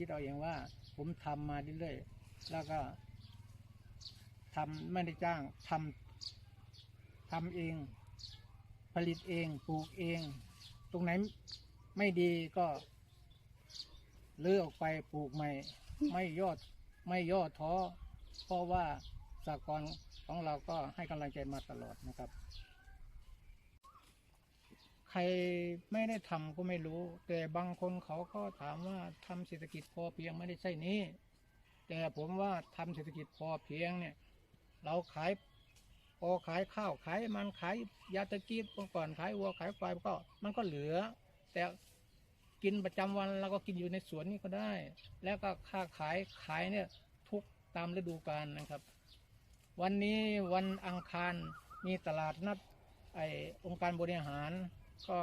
คิดเอาเองว่า ผมทำมาเรื่อยๆแล้วก็ทำไม่ได้จ้างทำทำเอง ผลิตเองปลูกเอง ตรงไหนไม่ดีก็เลือกออกไปปลูกใหม่ ไม่ยอดไม่ย่อท้อเพราะว่าสากลของเราก็ให้กำลังใจมาตลอดนะครับ ใครไม่ได้ทำก็ไม่รู้ แต่บางคนเขาก็ถามว่าทำเศรษฐกิจพอเพียงไม่ได้ใช่นี้ แต่ผมว่าทำเศรษฐกิจพอเพียงเนี่ย เราขายพอขายข้าวขายมันขายยาตะกี้เมื่อก่อนขายวัวขายควายก็ มันก็เหลือ แต่กินประจำวันเราก็กินอยู่ในสวนนี่ก็ได้ แล้วก็ค่าขายขายเนี่ยทุกตามฤดูกาลนะครับ วันนี้วันอังคารมีตลาดนัดไอองค์การบริหาร ก็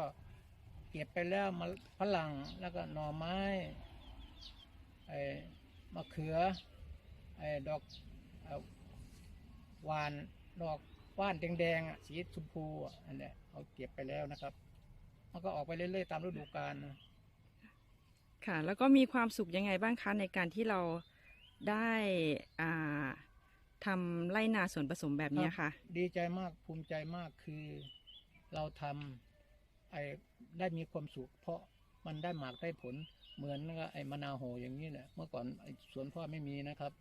เก็บไปแล้วมาฝรั่งแล้วก็หน่อไม้ไอ้มะเขือไอ้ดอกหวานดอกว่านแดงๆอะสีชมพูอะอันเนี้ยเขาเก็บไปแล้วนะครับ มันก็ออกไปเรื่อยๆตามฤดูกาลนะค่ะ แล้วก็มีความสุขยังไงบ้างคะในการที่เราได้อ่าทำไร่นาส่วนผสมแบบนี้ค่ะ ดีใจมากภูมิใจมากคือเราทำ ไอ้ได้มีความสุข เพราะมันได้หมากได้ผลเหมือนกับไอ้มะนาวโหอย่างนี้แหละเมื่อก่อนไอ้สวนพ่อไม่มีนะครับ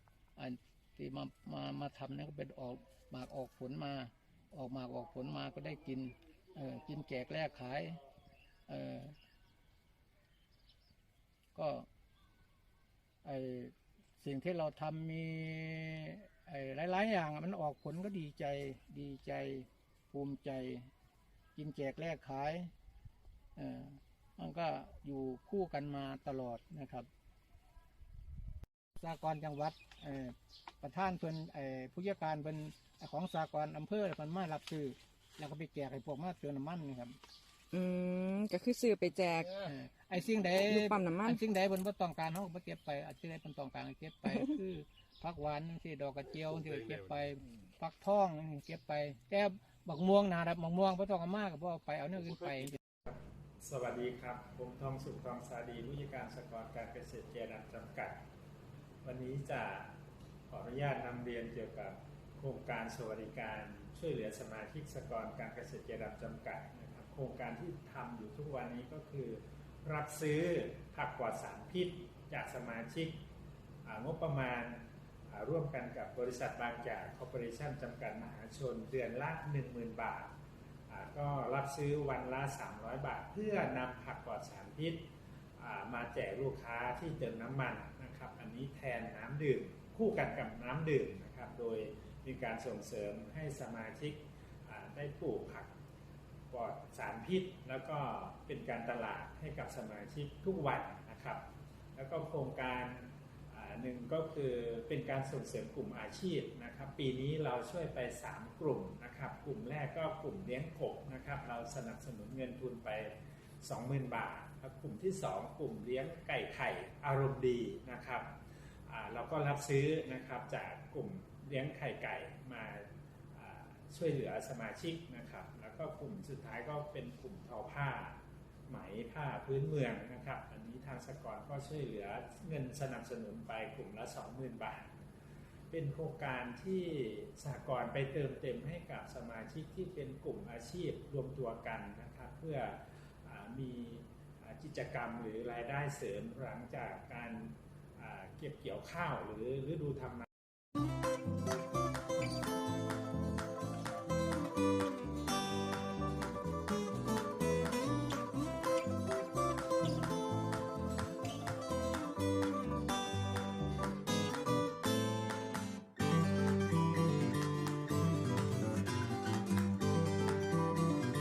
อันที่มามามาทำเนี่ยก็เป็นออกหมากออกผลมา ออกหมากออกผลมาก็ได้กินเออกินแจกแลกขายเออก็ไอสิ่งที่เราทำมีไอ้หลาย ๆ อย่างมันออกผลก็ดีใจดีใจภูมิใจ กินแจกแลกขายเออมันก็อยู่คู่กันมาตลอดนะครับสากลจังหวัดเอ่อประธานเพิ่นเอ่อผู้จัดการเพิ่นของสากลอำเภอเพิ่นมารับซื้อแล้วก็ไปแจกให้พวกมาเติมน้ำมันนี่ครับ อืมก็คือซื้อไปแจกเออไอ้สิ่งใดอยู่ปั๊มน้ำมันไอ้สิ่งใดเพิ่นบ่ต้องการเฮาก็บ่เก็บไปอันสิ่งใดเพิ่นต้องการก็เก็บไปคือผักหวานจังซี่ดอกกระเจียวที่เก็บไปฟักทองจังซี้เก็บไปแต่ บักม่วงนะครับบักม่วงบ่ต้องอามาก็บ่อไปเอาเนื้ออื่นไป สวัสดีครับ ผมทองสุขทองสาดีผู้จัดการสกรการเกษตรเจรัตจำกัด วันนี้จะขออนุญาตนำเรียนเกี่ยวกับโครงการสวัสดิการช่วยเหลือสมาชิกสกรการเกษตรเจรัตจำกัดนะครับ โครงการที่ทำอยู่ทุกวันนี้ก็คือ รับซื้อผักปลอดสารพิษจากสมาชิกอ่างบประมาณ ร่วมกันกับบริษัทบางจากคอร์ปอเรชั่นจำกัดมหาชน เดือนละ 10,000 บาท ก็รับซื้อวันละ 300 บาท เพื่อนำผักปลอดสารพิษมาแจกลูกค้าที่เติมน้ำมันนะครับ อันนี้แทนน้ำดื่มคู่กันกับน้ำดื่มนะครับ โดยมีการส่งเสริมให้สมาชิกได้ปลูกผักปลอดสารพิษ แล้วก็เป็นการตลาดให้กับสมาชิกทุกวันนะครับ แล้วก็โครงการ หนึ่งก็คือเป็นการส่งเสริมกลุ่มอาชีพนะครับ ปีนี้เราช่วยไป 3 กลุ่มนะครับ กลุ่มแรกก็กลุ่มเลี้ยงกบนะครับ เราสนับสนุนเงินทุนไป 20,000 บาทแล้วกลุ่มที่ 2 กลุ่มเลี้ยงไก่ไข่อารมณ์ดีนะครับเราก็รับซื้อนะครับจากกลุ่มเลี้ยงไข่ไก่มาอ่าช่วยเหลือสมาชิกนะครับ แล้วก็กลุ่มสุดท้ายก็เป็นกลุ่มทอผ้าไหมผ้าพื้นเมืองนะครับ อัน นี้ทางสกรก็ช่วยเหลือเงินสนับสนุนไปกลุ่มละ20,000 บาท เป็นโครงการที่สหกรณ์ไปเติมเต็มให้กับสมาชิกที่เป็นกลุ่มอาชีพรวมตัวกันนะครับเพื่ออมีกิจกรรมหรือรายได้เสริมหลังจากการเก็บเกี่ยวข้าวหรือฤดูทำนา